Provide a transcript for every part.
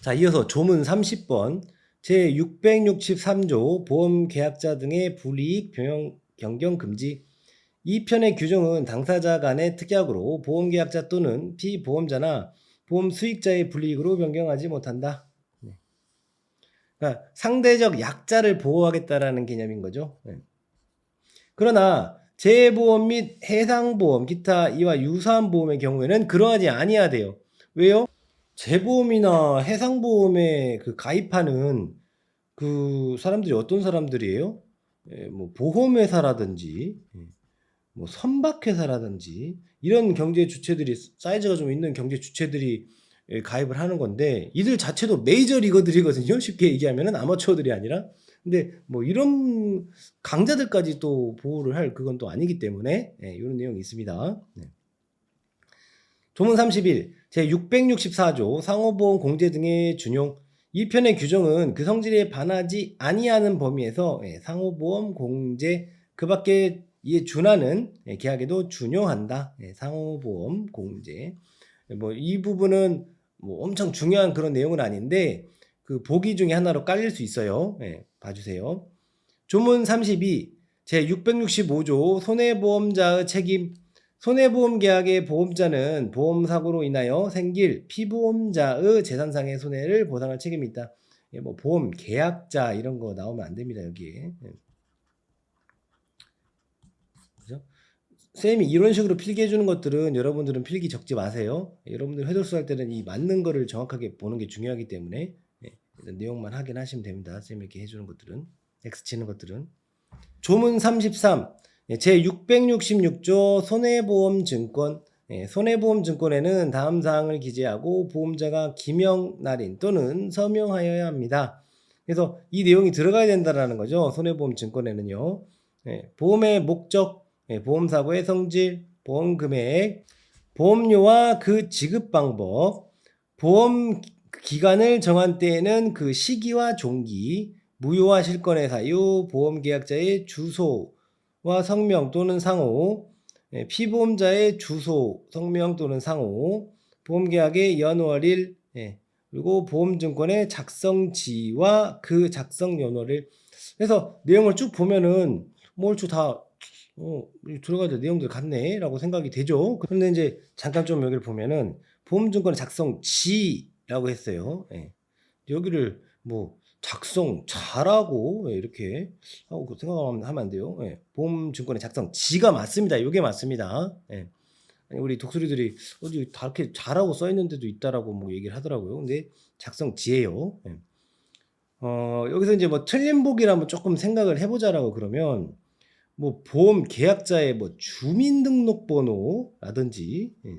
자, 이어서 조문 30번 제 663조 보험 계약자 등의 불이익 변형 변경 금지 이 편의 규정은 당사자 간의 특약으로 보험 계약자 또는 피보험자나 보험 수익자의 불이익으로 변경하지 못한다. 네. 그러니까 상대적 약자를 보호하겠다라는 개념인 거죠. 네. 그러나 재보험 및 해상보험, 기타 이와 유사한 보험의 경우에는 그러하지 아니해야 돼요. 왜요? 재보험이나 해상보험에 그 가입하는 그 사람들이 어떤 사람들이에요? 예, 뭐 보험회사라든지 예, 뭐 선박회사라든지 이런 경제 주체들이 사이즈가 좀 있는 경제 주체들이 예, 가입을 하는 건데 이들 자체도 메이저 리거들이거든요. 쉽게 얘기하면은 아마추어들이 아니라 근데 뭐 이런 강자들까지 또 보호를 할 그건 또 아니기 때문에 예, 이런 내용이 있습니다. 네. 조문 31 제 664조 상호보험 공제 등의 준용 이 편의 규정은 그 성질에 반하지 아니하는 범위에서 예, 상호보험 공제 그 밖에 이에 준하는 예, 계약에도 준용한다. 예, 상호보험 공제 뭐 이 부분은 뭐 엄청 중요한 그런 내용은 아닌데 그 보기 중에 하나로 깔릴 수 있어요. 예, 봐주세요. 조문 32 제 665조 손해보험자의 책임 손해보험 계약의 보험자는 보험사고로 인하여 생길 피보험자의 재산상의 손해를 보상할 책임이 있다. 예, 뭐 보험 계약자 이런 거 나오면 안 됩니다 여기에. 예. 쌤이 이런 식으로 필기해 주는 것들은 여러분들은 필기 적지 마세요. 예, 여러분들 회돌수 할 때는 이 맞는 거를 정확하게 보는 게 중요하기 때문에 예, 일단 내용만 확인하시면 됩니다. 쌤이 이렇게 해주는 것들은 X 치는 것들은 조문 33 예, 제 666조 손해보험증권 예, 손해보험증권에는 다음 사항을 기재하고 보험자가 기명 날인 또는 서명하여야 합니다. 그래서 이 내용이 들어가야 된다라는 거죠. 손해보험증권에는요. 예, 보험의 목적, 예, 보험사고의 성질, 보험금액, 보험료와 그 지급 방법, 보험 기간을 정한 때에는 그 시기와 종기, 무효와 실권의 사유, 보험계약자의 주소 와 성명 또는 상호, 예, 피보험자의 주소, 성명 또는 상호, 보험계약의 연월일, 예, 그리고 보험증권의 작성지와 그 작성 연월일. 그래서 내용을 쭉 보면은 뭐 얼추 다 어, 들어가야 될 내용들 같네라고 생각이 되죠. 그런데 이제 잠깐 좀 여기를 보면은 보험증권의 작성지라고 했어요. 예. 여기를 뭐 작성 잘하고 예, 이렇게 하고 그 생각하면 하면 안 돼요. 예. 보험증권의 작성 지가 맞습니다. 이게 맞습니다. 예. 아니, 우리 독수리들이 어디 다 이렇게 잘하고 써 있는데도 있다라고 뭐 얘기를 하더라고요. 근데 작성 지예요. 예. 어, 여기서 이제 뭐 틀린 보기라면 조금 생각을 해보자라고 그러면 뭐 보험 계약자의 뭐 주민등록번호라든지 예.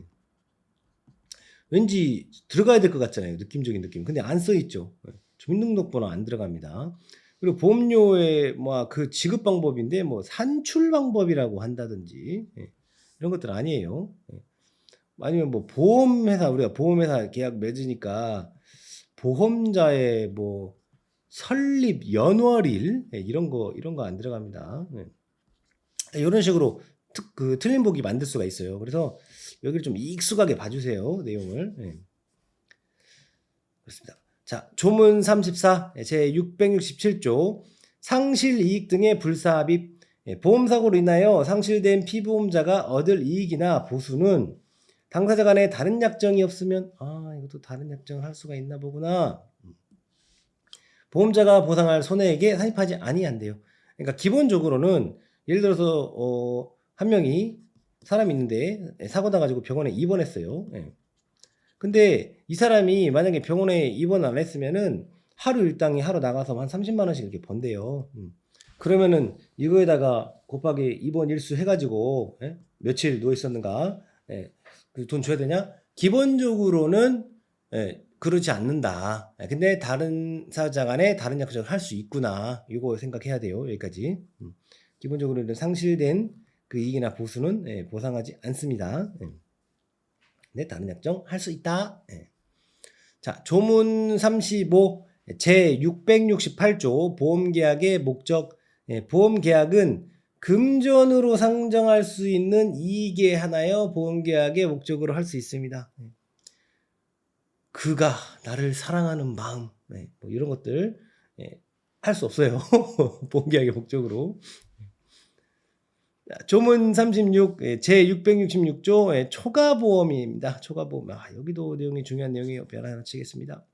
왠지 들어가야 될 것 같잖아요. 느낌적인 느낌. 근데 안 써 있죠. 예. 주민등록번호 안 들어갑니다. 그리고 보험료의 뭐 그 지급 방법인데 뭐 산출 방법이라고 한다든지 예. 이런 것들 아니에요. 예. 아니면 뭐 보험회사 우리가 보험회사 계약 맺으니까 보험자의 뭐 설립 연월일 예, 이런 거 이런 거 안 들어갑니다. 예. 이런 식으로 특, 그 틀린 보기 만들 수가 있어요. 그래서 여기를 좀 익숙하게 봐주세요 내용을. 예. 그렇습니다. 자, 조문 34, 제 667조 상실 이익 등의 불사합입 예, 보험사고로 인하여 상실된 피보험자가 얻을 이익이나 보수는 당사자 간에 다른 약정이 없으면 아 이것도 다른 약정을 할 수가 있나 보구나 보험자가 보상할 손해에게 산입하지 아니한대요. 그러니까 기본적으로는 예를 들어서 어, 한 명이 사람이 있는데 사고 나가지고 병원에 입원했어요. 예. 근데 이 사람이 만약에 병원에 입원 안 했으면은 하루 일당이 하루 나가서 한 30만 원씩 이렇게 번대요. 음. 그러면은 이거에다가 곱하기 입원 일수 해가지고 예? 며칠 누워 있었는가 예. 그돈 줘야 되냐? 기본적으로는 예, 그러지 않는다. 예, 근데 다른 사자 간에 다른 약속을 할 수 있구나. 이거 생각해야 돼요. 여기까지. 음. 기본적으로는 상실된 그 이익이나 보수는 예, 보상하지 않습니다. 예. 네, 다른 약정 할 수 있다. 예. 자, 조문 35 제 668조 보험계약의 목적 예, 보험계약은 금전으로 상정할 수 있는 이익에 하나여 보험계약의 목적으로 할 수 있습니다. 예. 그가 나를 사랑하는 마음 네, 뭐 이런 것들 예, 할 수 없어요. 보험계약의 목적으로. 자, 조문 36, 예, 제 666조 예, 초과보험입니다. 초과보험. 아, 여기도 내용이 중요한 내용이에요. 별 하나 치겠습니다.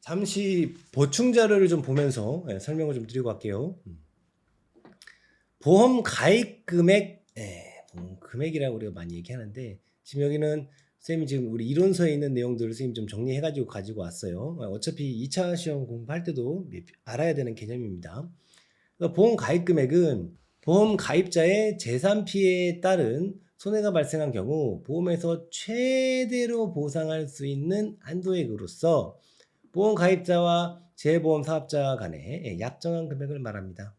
잠시 보충 자료를 좀 보면서 예, 설명을 좀 드리고 갈게요. 음. 보험 가입 금액, 예, 보험 금액이라고 우리가 많이 얘기하는데 지금 여기는 쌤이 지금 우리 이론서에 있는 내용들을 쌤이 좀 정리해가지고 가지고 왔어요. 어, 어차피 2차 시험 공부할 때도 알아야 되는 개념입니다. 그러니까 보험 가입 금액은 보험 가입자의 재산 피해에 따른 손해가 발생한 경우 보험에서 최대로 보상할 수 있는 한도액으로서 보험 가입자와 재보험 사업자 간의 약정한 금액을 말합니다.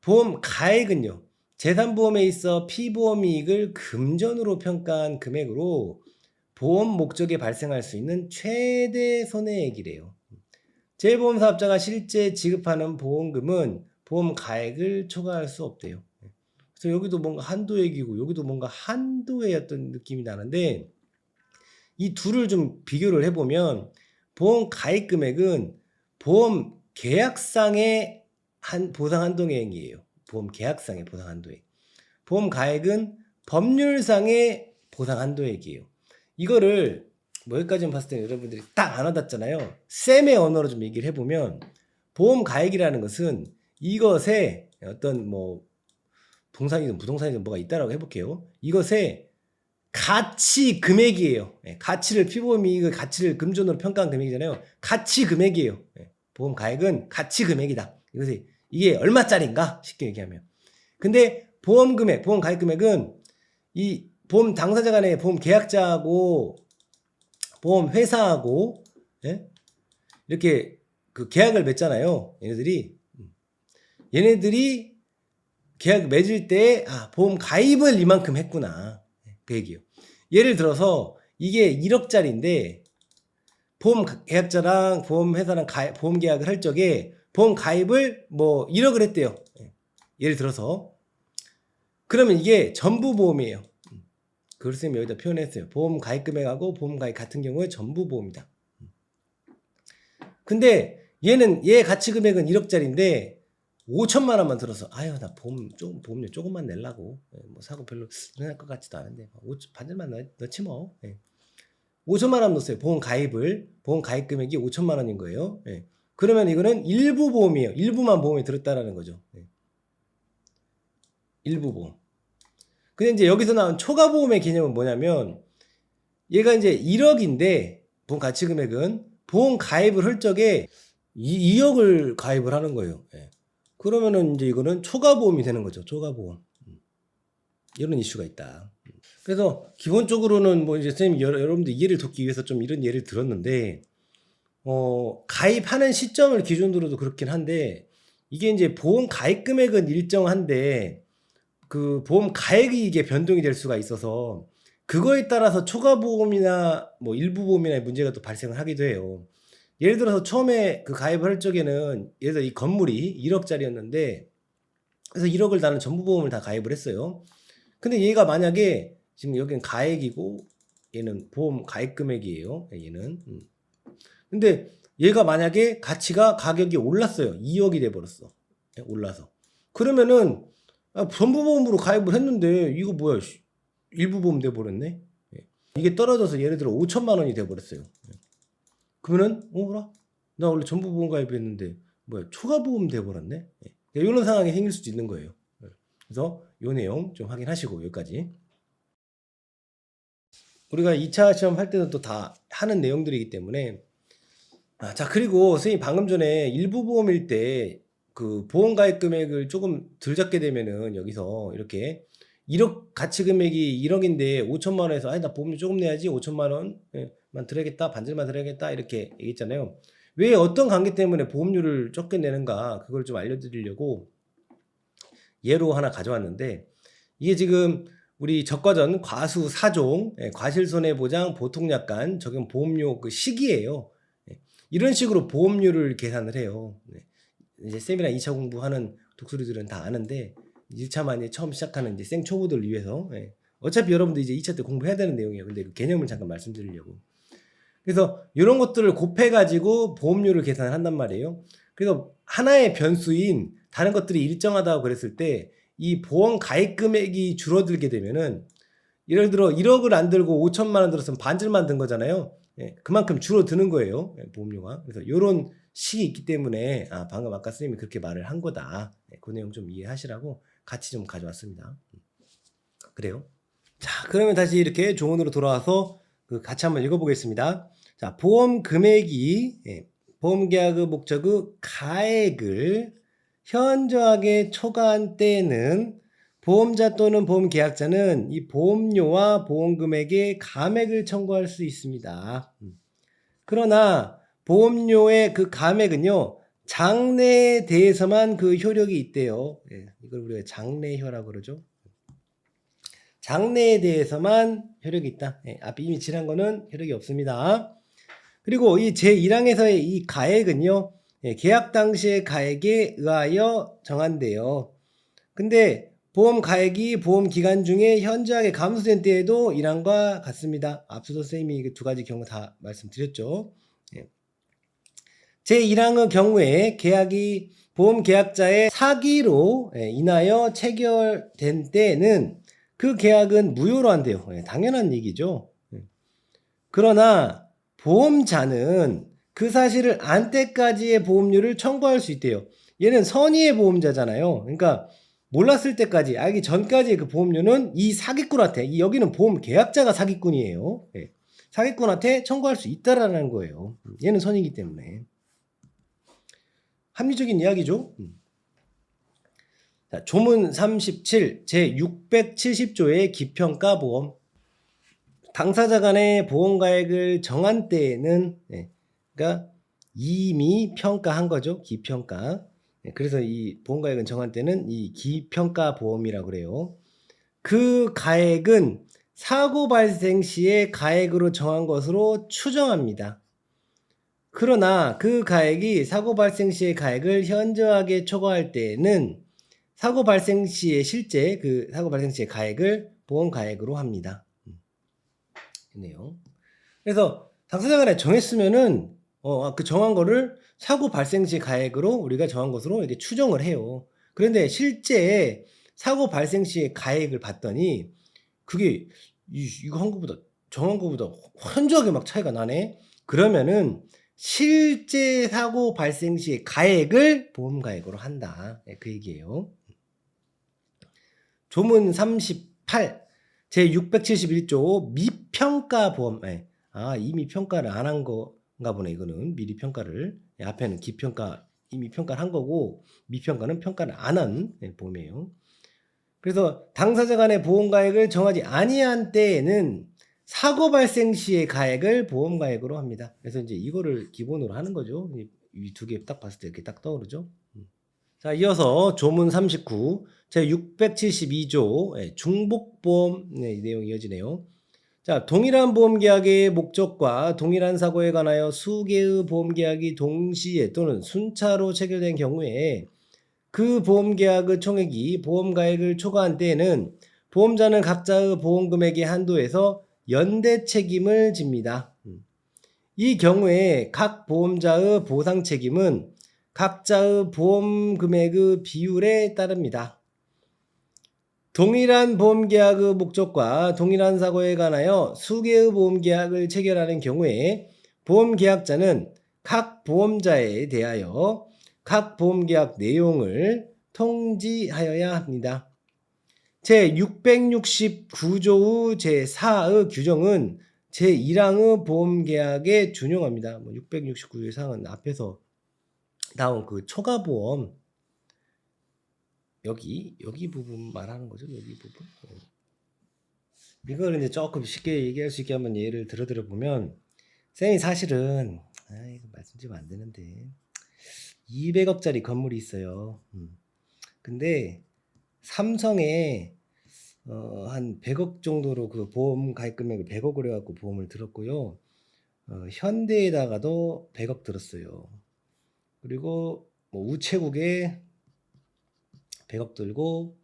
보험 가액은요. 재산보험에 있어 피보험 이익을 금전으로 평가한 금액으로 보험 목적에 발생할 수 있는 최대 손해액이래요. 재보험 사업자가 실제 지급하는 보험금은 보험 가액을 초과할 수 없대요. 그래서 여기도 뭔가 한도액이고 여기도 뭔가 어떤 느낌이 나는데 이 둘을 좀 비교를 해보면 보험 가입 금액은 보험 계약상의 한 보상 한도액이에요. 보험 계약상의 보상 한도액. 보험 가액은 법률상의 보상 한도액이에요. 이거를 뭐 여기까지만 봤을 때 여러분들이 딱 안 와닿잖아요. 쌤의 언어로 좀 얘기를 해보면 보험 가액이라는 것은 이것에 어떤 뭐 동산이든 부동산이든 뭐가 있다라고 해볼게요. 이것의 가치 금액이에요. 예, 가치를 피보험 이익의 가치를 금전으로 평가한 금액이잖아요. 가치 금액이에요. 예, 보험 가액은 가치 금액이다. 이것이 이게 얼마짜리인가 쉽게 얘기하면. 근데 보험 금액, 보험 가입 금액은 이 보험 당사자 간의 보험 계약자하고 보험 회사하고 예? 이렇게 그 계약을 맺잖아요. 얘네들이 얘네들이 계약 맺을 때 아, 보험 가입을 이만큼 했구나. 그 얘기예요. 예를 들어서 이게 1억짜리인데 보험 계약자랑 보험 회사랑 가, 보험 계약을 할 적에 보험 가입을 뭐 1억을 했대요. 예. 예를 들어서 그러면 이게 전부 보험이에요. 그걸 쌤이 여기다 표현했어요. 보험 가입 금액하고 보험 가입 같은 경우에 전부 보험이다. 근데 얘는 얘 가치 금액은 1억짜리인데 5천만 원만 들어서 아유 나 보험 조금 보험료 조금만 내려고. 예, 뭐 사고 별로 일어날 것 같지도 않은데. 5천 반절만 넣, 넣지 뭐. 예. 5천만 원 넣었어요. 보험 가입을. 보험 가입 금액이 5천만 원인 거예요. 예. 그러면 이거는 일부 보험이에요. 일부만 보험에 들었다라는 거죠. 예. 일부 보험 근데 이제 여기서 나온 초과 보험의 개념은 뭐냐면 얘가 이제 1억인데 보험 가치 금액은 보험 가입을 할 적에 2, 2억을 가입을 하는 거예요. 예. 그러면은 이제 이거는 초과보험이 되는 거죠. 초과보험. 음. 이런 이슈가 있다. 음. 그래서 기본적으로는 뭐 이제 선생님 여러, 여러분들 이해를 돕기 위해서 좀 이런 예를 들었는데 어 가입하는 시점을 기준으로도 그렇긴 한데 이게 이제 보험 가입 금액은 일정한데 그 보험 가액이 이게 변동이 될 수가 있어서 그거에 따라서 초과 보험이나 뭐 일부 보험이나 문제가 또 발생을 하기도 해요. 예를 들어서 처음에 그 가입을 할 적에는 예를 들어 이 건물이 1억짜리였는데 그래서 1억을 나는 전부 보험을 다 가입을 했어요. 근데 얘가 만약에 지금 여기는 가액이고 얘는 보험 가입 금액이에요. 얘는. 음. 근데 얘가 만약에 가치가 가격이 올랐어요. 2억이 돼 버렸어. 예, 올라서. 그러면은 아, 전부 보험으로 가입을 했는데 이거 뭐야? 일부 보험 돼 버렸네. 예. 이게 떨어져서 예를 들어 5천만 원이 돼 버렸어요. 그러면은 어라 나 원래 전부 보험 가입했는데 뭐야 초과 보험 돼버렸네 이런 예. 상황이 생길 수도 있는 거예요 예. 그래서 요 내용 좀 확인하시고 여기까지 우리가 2차 시험 할 때는 또 다 하는 내용들이기 때문에 아, 자 그리고 선생님 방금 전에 일부 보험일 때 그 보험 가입 금액을 조금 덜 잡게 되면은 여기서 이렇게 1억 가치 금액이 1억인데 5천만 원에서 아니 나 보험료 조금 내야지 5천만 원 예. 만 들어야겠다 반절만 들어야겠다 이렇게 얘기했잖아요 왜 어떤 관계 때문에 보험료를 적게 내는가 그걸 좀 알려드리려고 예로 하나 가져왔는데 이게 지금 우리 적과전 과수 4종 예, 과실손해보장 보통약관 적용 보험료 그 시기예요 예, 이런 식으로 보험료를 계산을 해요 네. 이제 쌤이랑 2차 공부하는 독수리들은 다 아는데 1차만 처음 시작하는 이제 생 초보들 위해서 예. 어차피 여러분들 이제 2차 때 공부해야 되는 내용이에요 근데 그 개념을 잠깐 말씀드리려고 그래서 이런 것들을 곱해가지고 보험료를 계산을 한단 말이에요. 그래서 하나의 변수인 다른 것들이 일정하다고 그랬을 때 이 보험 가입 금액이 줄어들게 되면은 예를 들어 1억을 안 들고 5천만 원 들었으면 반절만 든 거잖아요. 예, 그만큼 줄어드는 거예요. 예, 보험료가. 그래서 이런 식이 있기 때문에 아, 방금 아까 선생님이 그렇게 말을 한 거다. 예, 그 내용 좀 이해하시라고 같이 좀 가져왔습니다. 그래요. 자, 그러면 다시 이렇게 조문으로 돌아와서 그 같이 한번 읽어보겠습니다. 자, 보험 금액이 예, 보험 계약의 목적의 가액을 현저하게 초과한 때에는 보험자 또는 보험 계약자는 이 보험료와 보험 금액의 감액을 청구할 수 있습니다. 음. 그러나 보험료의 그 감액은요 장래에 대해서만 그 효력이 있대요. 예, 이걸 우리가 장래효라고 그러죠. 장래에 대해서만 효력이 있다. 예, 앞에 이미 지난 거는 효력이 없습니다. 그리고 이 제1항에서의 이 가액은요, 예, 계약 당시의 가액에 의하여 정한대요. 근데 보험 가액이 보험 기간 중에 현저하게 감소된 때에도 이란과 같습니다. 앞서도 쌤이 그두 가지 경우 다 말씀드렸죠. 예. 제1항의 경우에 계약이 보험 계약자의 사기로 예, 인하여 체결된 때에는 그 계약은 무효로 한대요. 예, 당연한 얘기죠. 예. 그러나 보험자는 그 사실을 안 때까지의 보험료를 청구할 수 있대요. 얘는 선의의 보험자잖아요. 그러니까 몰랐을 때까지 알기 전까지의 그 보험료는 이 사기꾼한테 이 여기는 보험 계약자가 사기꾼이에요. 예. 사기꾼한테 청구할 수 있다라는 거예요. 얘는 선이기 때문에 합리적인 이야기죠. 음. 자, 조문 37 제 670조의 기평가 보험 당사자 간의 보험 가액을 정한 때에는 예, 그러니까 이미 평가한 거죠. 기평가. 네, 그래서 이 보험 가액은 정한 때는 이 기평가 보험이라고 그래요. 그 가액은 사고 발생 시에 가액으로 정한 것으로 추정합니다. 그러나 그 가액이 사고 발생 시의 가액을 현저하게 초과할 때에는 사고 발생 시에 실제 그 사고 발생 시의 가액을 보험 가액으로 합니다. 네요. 그래서 당사자 간에 정했으면은 어, 그 정한 거를 사고 발생 시 가액으로 우리가 정한 것으로 이렇게 추정을 해요. 그런데 실제 사고 발생 시의 가액을 봤더니 그게 이, 이거 한 거보다 정한 거보다 현저하게 막 차이가 나네. 그러면은 실제 사고 발생 시의 가액을 보험 가액으로 한다. 네, 그 얘기예요. 조문 38 제 671조 미평가 보험. 네. 아 이미 평가를 안한 거. 가 보네 이거는 미리 평가를 예, 앞에는 기평가 이미 평가를 한 거고 미평가는 평가를 안한 예, 보험이에요. 그래서 당사자 간의 보험 가액을 정하지 아니한 때에는 사고 발생 시의 가액을 보험 가액으로 합니다. 그래서 이제 이거를 기본으로 하는 거죠. 이 두 개 딱 봤을 때 이렇게 딱 떠오르죠. 음. 자, 이어서 조문 39, 제 672조 예, 중복보험 네, 내용이 이어지네요. 자, 동일한 보험계약의 목적과 동일한 사고에 관하여 수개의 보험계약이 동시에 또는 순차로 체결된 경우에 그 보험계약의 총액이 보험가액을 초과한 때에는 보험자는 각자의 보험금액의 한도에서 연대 책임을 집니다. 음. 이 경우에 각 보험자의 보상 책임은 각자의 보험 금액의 비율에 따릅니다. 동일한 보험 계약의 목적과 동일한 사고에 관하여 수개의 보험 계약을 체결하는 경우에 보험 계약자는 각 보험자에 대하여 각 보험 계약 내용을 통지하여야 합니다. 제 669조 제4의 규정은 제1항의 보험계약에 준용합니다. 669조 의 사항은 앞에서 나온 그 초과보험 여기 여기 부분 말하는 거죠. 여기 부분. 어. 이걸 이제 조금 쉽게 얘기할 수 있게 한번 예를 들어 들어 보면 쌤이 사실은 아 이거 말씀드리면 안 되는데 200억짜리 건물이 있어요. 음. 근데 삼성에 어, 한 100억 정도로 그 보험 가입 금액을 100억을 해갖고 보험을 들었고요. 어, 현대에다가도 100억 들었어요. 그리고 뭐 우체국에 100억 들고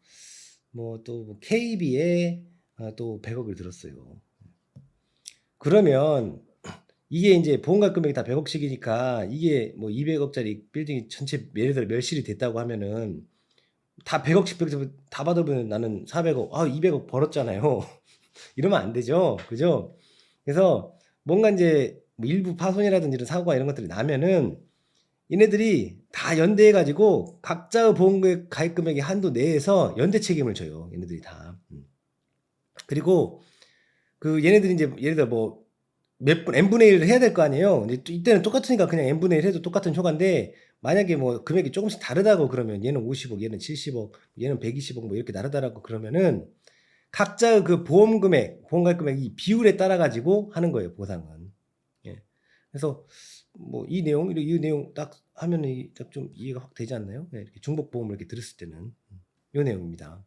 뭐또 뭐 KB에 아, 또 100억을 들었어요. 그러면 이게 이제 보험가 금액이 다 100억씩이니까 이게 뭐 200억짜리 빌딩이 전체 예를 들어 멸실이 됐다고 하면은 다 100억씩 100억씩 다 받아보면 나는 400억, 아 200억 벌었잖아요. 이러면 안 되죠, 그죠? 그래서 뭔가 이제 뭐 일부 파손이라든지 이런 사고가 이런 것들이 나면은 얘네들이 다 연대해가지고 각자의 보험 가입 금액의 한도 내에서 연대 책임을 져요. 얘네들이 다. 음. 그리고 그 얘네들이 이제 예를 들어 뭐 몇 분 n분의 1을 해야 될 거 아니에요. 근데 또 이때는 똑같으니까 그냥 n분의 1 해도 똑같은 효과인데 만약에 뭐 금액이 조금씩 다르다고 그러면 얘는 50억, 얘는 70억, 얘는 120억 뭐 이렇게 다르다라고 그러면은 각자의 그 보험 금액, 보험 가입 금액 이 비율에 따라 가지고 하는 거예요, 보상은. 예. 그래서 뭐 이 내용, 이, 이 내용 딱 하면은 딱 좀 이해가 확 되지 않나요? 예, 이렇게 중복 보험을 이렇게 들었을 때는 이 내용입니다.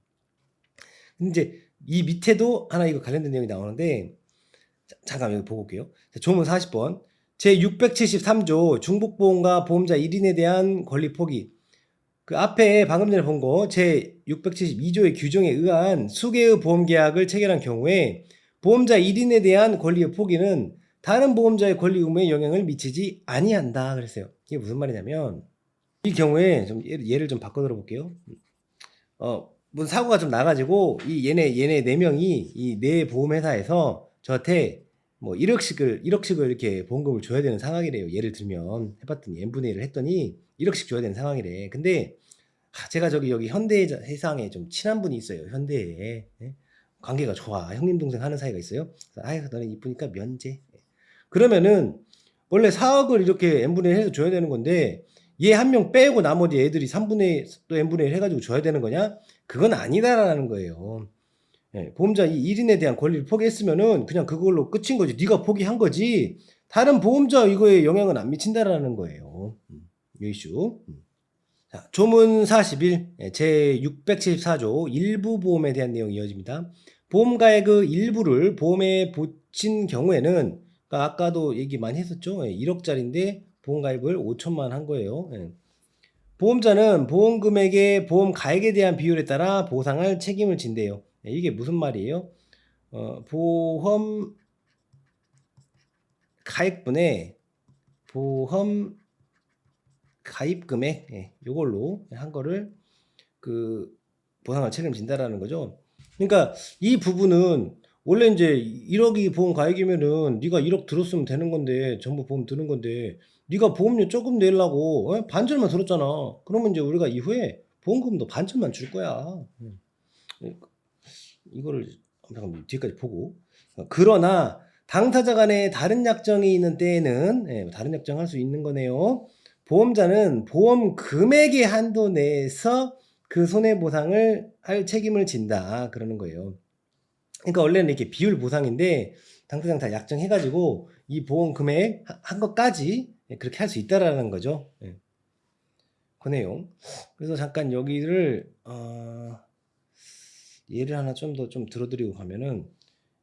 근데 이제 이 밑에도 하나 이거 관련된 내용이 나오는데 자, 잠깐 여기 보고 올게요. 자, 조문 40번. 제 673조 중복보험과 보험자 1인에 대한 권리 포기. 그 앞에 방금 전에 본 거 제 672조의 규정에 의한 수개의 보험 계약을 체결한 경우에 보험자 1인에 대한 권리의 포기는 다른 보험자의 권리 의무에 영향을 미치지 아니한다 그랬어요. 이게 무슨 말이냐면 이 경우에 좀 예를, 좀 바꿔 들어볼게요. 어, 무슨 사고가 좀 나가지고 이 얘네 얘네 네 명이 이 네 보험회사에서 저한테 뭐 1억씩을 1억씩을 이렇게 보험금을 줘야 되는 상황이래요. 예를 들면 해봤더니 n분의 1을 했더니 1억씩 줘야 되는 상황이래. 근데 아, 제가 저기 여기 현대 해상에 좀 친한 분이 있어요. 현대에 예? 관계가 좋아. 형님 동생 하는 사이가 있어요. 아유 너는 이쁘니까 면제. 그러면은 원래 4억을 이렇게 n분의 1 해서 줘야 되는 건데 얘 한 명 빼고 나머지 애들이 3분의 또 n분의 1 해가지고 줘야 되는 거냐? 그건 아니다라는 거예요. 예, 보험자 이 1인에 대한 권리를 포기했으면은 그냥 그걸로 끝인 거지. 네가 포기한 거지. 다른 보험자 이거에 영향은 안 미친다라는 거예요. 음, 이 이슈. 음. 자, 조문 41, 예, 제 674조 일부 보험에 대한 내용이 이어집니다. 보험가액의 그 일부를 보험에 붙인 경우에는 그러니까 아까도 얘기 많이 했었죠. 예, 1억짜리인데 보험 가입을 5천만 한 거예요. 예. 보험자는 보험 금액의 보험 가액에 대한 비율에 따라 보상할 책임을 진대요. 예, 이게 무슨 말이에요? 어, 보험 가입분의 보험 가입 금액 예, 요걸로 한 거를 그 보상을 책임진다라는 거죠. 그러니까 이 부분은 원래 이제 1억이 보험 가입이면은 네가 1억 들었으면 되는 건데 전부 보험 드는 건데 네가 보험료 조금 내려고 어? 반절만 들었잖아. 그러면 이제 우리가 이후에 보험금도 반절만 줄 거야. 음. 이거를 잠깐 뒤까지 보고 그러나 당사자 간에 다른 약정이 있는 때에는 예, 다른 약정 할 수 있는 거네요. 보험자는 보험 금액의 한도 내에서 그 손해 보상을 할 책임을 진다 그러는 거예요. 그러니까 원래는 이렇게 비율 보상인데 당사자랑 다 약정해가지고 이 보험 금액 한 것까지 예, 그렇게 할 수 있다라는 거죠. 예. 그 내용. 그래서 잠깐 여기를 어... 예를 하나 좀더좀 들어드리고 가면은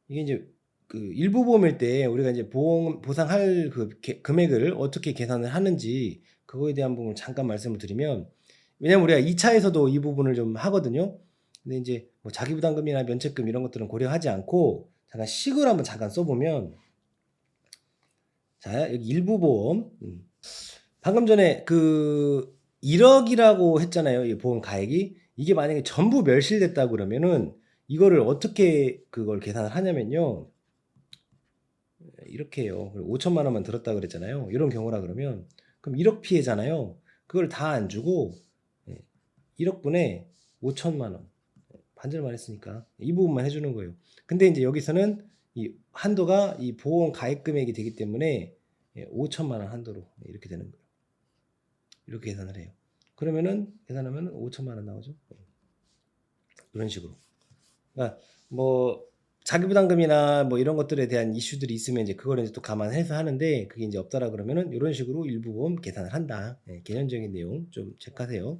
이게 이제 그 일부 보험일 때 우리가 이제 보험 보상할 그 개, 금액을 어떻게 계산을 하는지 그거에 대한 부분을 잠깐 말씀을 드리면 왜냐면 우리가 2차에서도 이 부분을 좀 하거든요. 근데 이제 뭐 자기 부담금이나 면책금 이런 것들은 고려하지 않고 잠깐 식을 한번 잠깐 써보면 자 여기 일부 보험 음. 방금 전에 그 1억이라고 했잖아요. 이 보험 가액이 이게 만약에 전부 멸실됐다 그러면은 이거를 어떻게 그걸 계산을 하냐면요. 이렇게 해요. 5천만 원만 들었다 그랬잖아요. 이런 경우라 그러면 그럼 1억 피해잖아요. 그걸 다 안 주고 1억분에 예, 5천만 원 반절만 했으니까 이 부분만 해주는 거예요. 근데 이제 여기서는 이 한도가 이 보험 가입 금액이 되기 때문에 5천만 예, 원 한도로 이렇게 되는 거예요. 이렇게 계산을 해요. 그러면은 계산하면 5천만 원 나오죠. 이런 식으로. 그러니까 뭐 자기부담금이나 뭐 이런 것들에 대한 이슈들이 있으면 이제 그거를 이제 또 감안해서 하는데 그게 이제 없다라 그러면은 이런 식으로 일부 보험 계산을 한다. 네, 개념적인 내용 좀 체크하세요.